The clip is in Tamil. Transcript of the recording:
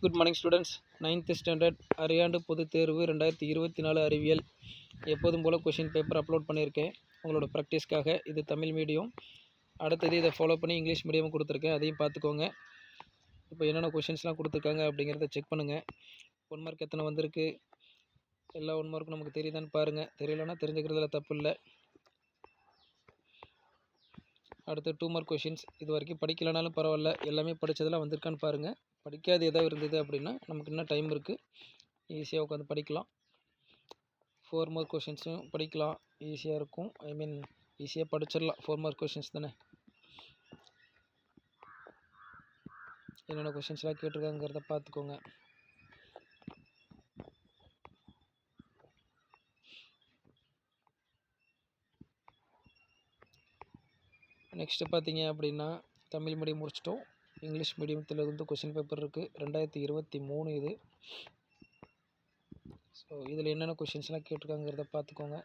Good morning students ninth standard அரையாண்டு பொதுத் தேர்வு ரெண்டாயிரத்தி இருபத்தி நாலு அறிவியல். எப்போதும் போல் கொஷின் பேப்பர் அப்லோட் பண்ணியிருக்கேன். உங்களோட ப்ராக்டிஸ்க்காக இது தமிழ் மீடியம் அடுத்தது இதை ஃபாலோ பண்ணி இங்கிலீஷ் மீடியம் கொடுத்துருக்கேன். அதையும் பார்த்துக்கோங்க. இப்போ என்னென்ன கொஷின்ஸ்லாம் கொடுத்துருக்காங்க அப்படிங்கிறத செக் பண்ணுங்கள் ஒன் மார்க் எத்தனை வந்திருக்கு? எல்லா ஒன் மார்க்கும் நமக்கு தெரியுதான்னு பாருங்கள் தெரியலன்னா தெரிஞ்சுக்கிறதுல தப்பு இல்லை. அடுத்து டூ மார்க் கொஷின்ஸ் இது வரைக்கும் படிக்கலைனாலும் பரவாயில்ல. எல்லாமே படித்ததெல்லாம் வந்திருக்கான்னு பாருங்கள் படிக்காது ஏதாவது இருந்தது அப்படின்னா நமக்கு இன்னும் டைம் இருக்குது ஈஸியாக உட்காந்து படிக்கலாம். ஃபோர் மார்க் கொஷின்ஸும் படிக்கலாம். ஈஸியாக இருக்கும். ஐ மீன் ஈஸியாக படிச்சிடலாம். ஃபோர் மார்க் கொஷின்ஸ் தானே? என்னென்ன கொஷின்ஸ்லாம் கேட்டிருக்காங்கிறத பார்த்துக்கோங்க. நெக்ஸ்ட்டு பார்த்தீங்க அப்படின்னா தமிழ் மீடியம் முடிச்சிட்டோம். இங்கிலீஷ் மீடியத்தில் இருந்து கொஷின் பேப்பர் இருக்குது ரெண்டாயிரத்தி இருபத்தி மூணு இது. ஸோ இதில் என்னென்ன கொஷின்ஸ்லாம் கேட்டிருக்காங்கிறத பார்த்துக்கோங்க.